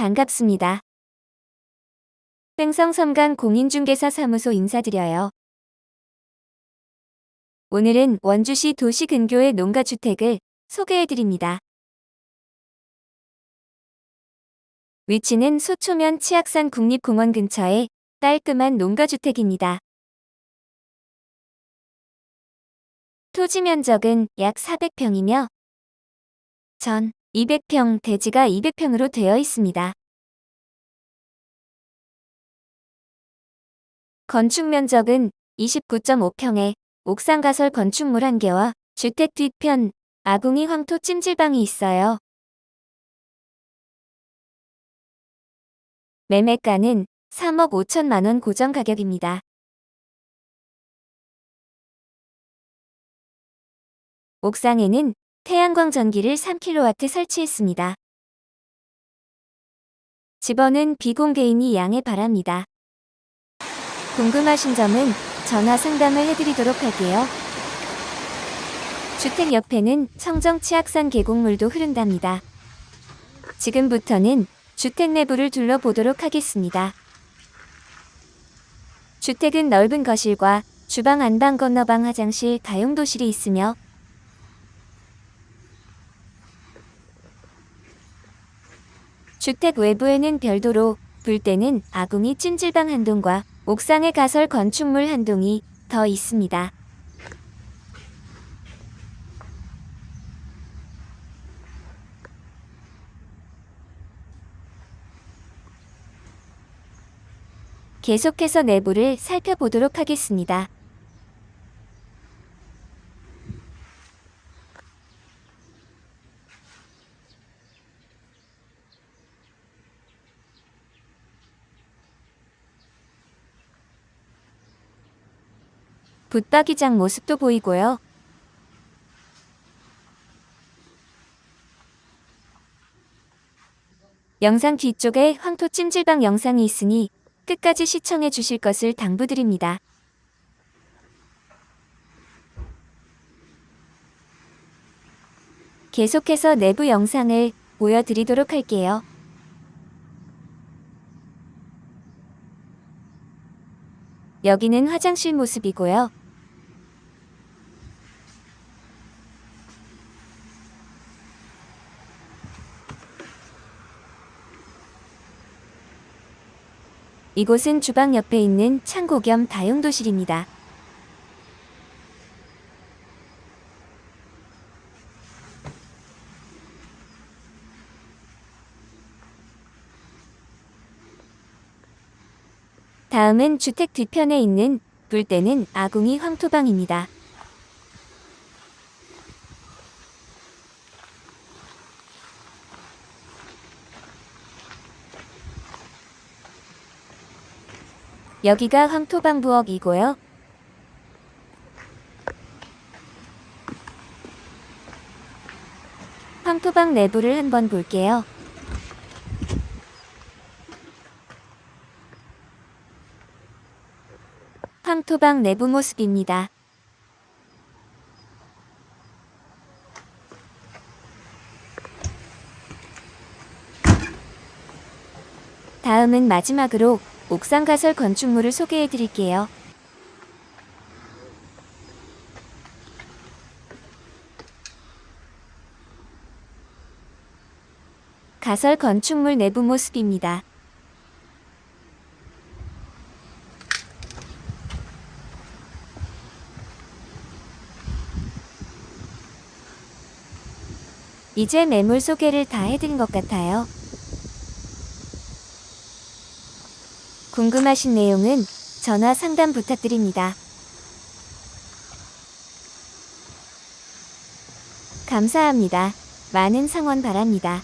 반갑습니다. 뺑성섬간 공인중개사 사무소 인사드려요. 오늘은 원주시 도시 근교의 농가주택을 소개해드립니다. 위치는 소초면 치악산 국립공원 근처에 깔끔한 농가주택입니다. 토지 면적은 약 400평이며 전 200평, 대지가 200평으로 되어 있습니다. 건축 면적은 29.5평에 옥상 가설 건축물 1개와 주택 뒤편 아궁이 황토 찜질방이 있어요. 매매가는 3억 5천만 원 고정 가격입니다. 옥상에는 태양광 전기를 3kW 설치했습니다. 집원은 비공개인이 양해 바랍니다. 궁금하신 점은 전화 상담을 해드리도록 할게요. 주택 옆에는 청정 치악산 계곡물도 흐른답니다. 지금부터는 주택 내부를 둘러보도록 하겠습니다. 주택은 넓은 거실과 주방 안방 건너방 화장실 다용도실이 있으며 주택 외부에는 별도로 불 때는 아궁이 찜질방 한 동과 옥상에 가설 건축물 한 동이 더 있습니다. 계속해서 내부를 살펴보도록 하겠습니다. 붙박이장 모습도 보이고요. 영상 뒤쪽에 황토 찜질방 영상이 있으니 끝까지 시청해 주실 것을 당부드립니다. 계속해서 내부 영상을 보여드리도록 할게요. 여기는 화장실 모습이고요. 이곳은 주방 옆에 있는 창고 겸 다용도실입니다. 다음은 주택 뒤편에 있는 불때는 아궁이 황토방입니다. 여기가 황토방 부엌이고요. 황토방 내부를 한번 볼게요. 황토방 내부 모습입니다. 다음은 마지막으로 옥상 가설 건축물을 소개해 드릴게요. 가설 건축물 내부 모습입니다. 이제 매물 소개를 다 해드린 것 같아요. 궁금하신 내용은 전화 상담 부탁드립니다. 감사합니다. 많은 성원 바랍니다.